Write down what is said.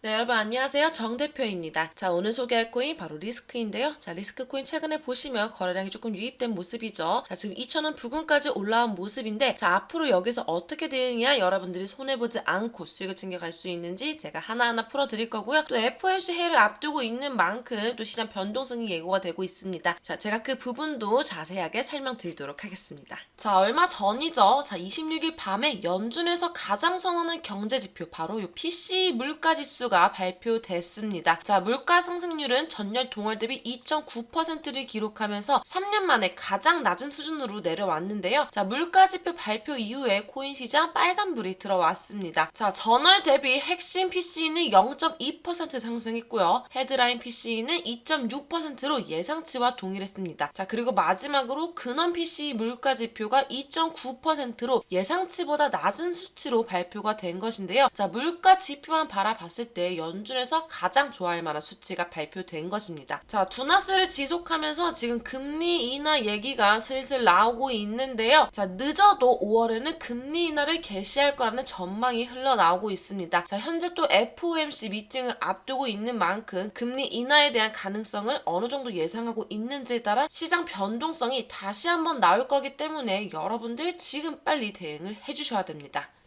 네, 여러분 안녕하세요. 정 대표입니다. 자, 오늘 소개할 코인 바로 리스크인데요. 자, 리스크 코인 최근에 보시면 거래량이 조금 유입된 모습이죠. 자, 지금 2,000원 부근까지 올라온 모습인데 자, 앞으로 여기서 어떻게 대응해야 여러분들이 손해 보지 않고 수익을 챙겨갈 수 있는지 제가 하나하나 풀어 드릴 거고요. 또 FOMC 회의를 앞두고 있는 만큼 또 시장 변동성이 예고가 되고 있습니다. 자, 제가 그 부분도 자세하게 설명드리도록 하겠습니다. 자, 얼마 전이죠. 자, 26일 밤에 연준에서 가장 선호하는 경제 지표 바로 요 PC 물가 지수 가 발표됐습니다. 자, 물가 상승률은 전년 동월 대비 2.9%를 기록하면서 3년 만에 가장 낮은 수준으로 내려왔는데요. 자, 물가 지표 발표 이후에 코인 시장 빨간불이 들어왔습니다. 자, 전월 대비 핵심 PC는 0.2% 상승했고요. 헤드라인 PC는 2.6%로 예상치와 동일했습니다. 자, 그리고 마지막으로 근원 PC 물가 지표가 2.9%로 예상치보다 낮은 수치로 발표가 된 것인데요. 자, 물가 지표만 바라봤을 때 연준에서 가장 좋아할 만한 수치가 발표된 것입니다. 자, 두나스를 지속하면서 지금 금리 인하 얘기가 슬슬 나오고 있는데요. 자, 늦어도 5월에는 금리 인하를 개시할 거라는 전망이 흘러나오고 있습니다. 자, 현재 또 FOMC 미팅을 앞두고 있는 만큼 금리 인하에 대한 가능성을 어느 정도 예상하고 있는지에 따라 시장 변동성이 다시 한번 나올 거기 때문에 여러분들 지금 빨리 대응을 해주셔야 됩니다.